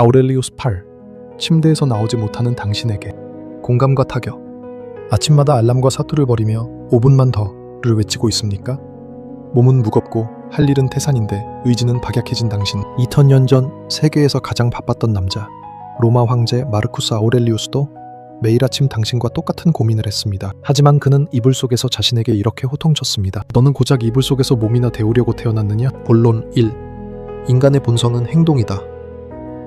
아우렐리우스 8. 침대에서 나오지 못하는 당신에게 공감과 타격. 아침마다 알람과 사투를 벌이며 5분만 더를 외치고 있습니까? 몸은 무겁고 할 일은 태산인데 의지는 박약해진 당신. 2000년 전 세계에서 가장 바빴던 남자 로마 황제 마르쿠스 아우렐리우스도 매일 아침 당신과 똑같은 고민을 했습니다. 하지만 그는 이불 속에서 자신에게 이렇게 호통쳤습니다. 너는 고작 이불 속에서 몸이나 데우려고 태어났느냐? 본론 1. 인간의 본성은 행동이다.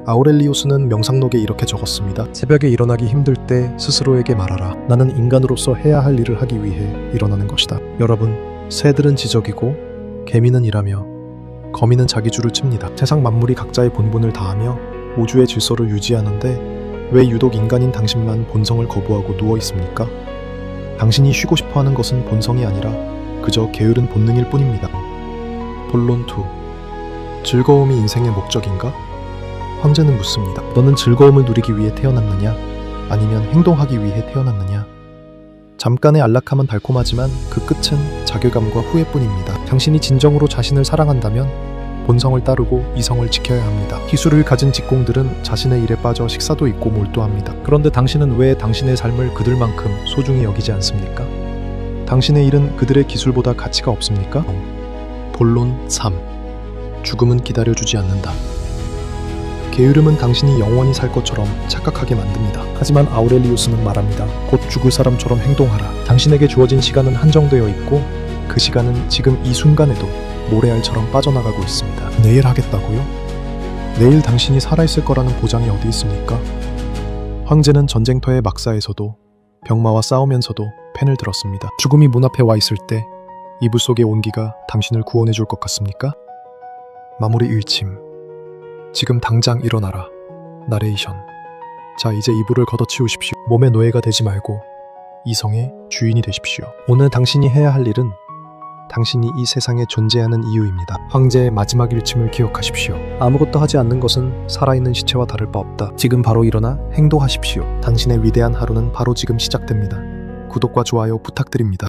아우렐리우스는 명상록에 이렇게 적었습니다. 새벽에 일어나기 힘들 때 스스로에게 말하라. 나는 인간으로서 해야 할 일을 하기 위해 일어나는 것이다. 여러분, 새들은 지적이고 개미는 일하며 거미는 자기 줄을 칩니다. 세상 만물이 각자의 본분을 다하며 우주의 질서를 유지하는데 왜 유독 인간인 당신만 본성을 거부하고 누워 있습니까? 당신이 쉬고 싶어 하는 것은 본성이 아니라 그저 게으른 본능일 뿐입니다. 본론 2. 즐거움이 인생의 목적인가? 황제는 묻습니다. 너는 즐거움을 누리기 위해 태어났느냐? 아니면 행동하기 위해 태어났느냐? 잠깐의 안락함은 달콤하지만 그 끝은 자괴감과 후회뿐입니다. 당신이 진정으로 자신을 사랑한다면 본성을 따르고 이성을 지켜야 합니다. 기술을 가진 직공들은 자신의 일에 빠져 식사도 잊고 몰두합니다. 그런데 당신은 왜 당신의 삶을 그들만큼 소중히 여기지 않습니까? 당신의 일은 그들의 기술보다 가치가 없습니까? 본론 3. 죽음은 기다려주지 않는다. 게으름은 당신이 영원히 살 것처럼 착각하게 만듭니다. 하지만 아우렐리우스는 말합니다. 곧 죽을 사람처럼 행동하라. 당신에게 주어진 시간은 한정되어 있고 그 시간은 지금 이 순간에도 모래알처럼 빠져나가고 있습니다. 내일 하겠다고요? 내일 당신이 살아있을 거라는 보장이 어디 있습니까? 황제는 전쟁터의 막사에서도 병마와 싸우면서도 펜을 들었습니다. 죽음이 문 앞에 와 있을 때 이불 속의 온기가 당신을 구원해 줄 것 같습니까? 마무리 일침. 지금 당장 일어나라. 나레이션. 자, 이제 이불을 걷어치우십시오. 몸의 노예가 되지 말고 이성의 주인이 되십시오. 오늘 당신이 해야 할 일은 당신이 이 세상에 존재하는 이유입니다. 황제의 마지막 일침을 기억하십시오. 아무것도 하지 않는 것은 살아있는 시체와 다를 바 없다. 지금 바로 일어나 행동하십시오. 당신의 위대한 하루는 바로 지금 시작됩니다. 구독과 좋아요 부탁드립니다.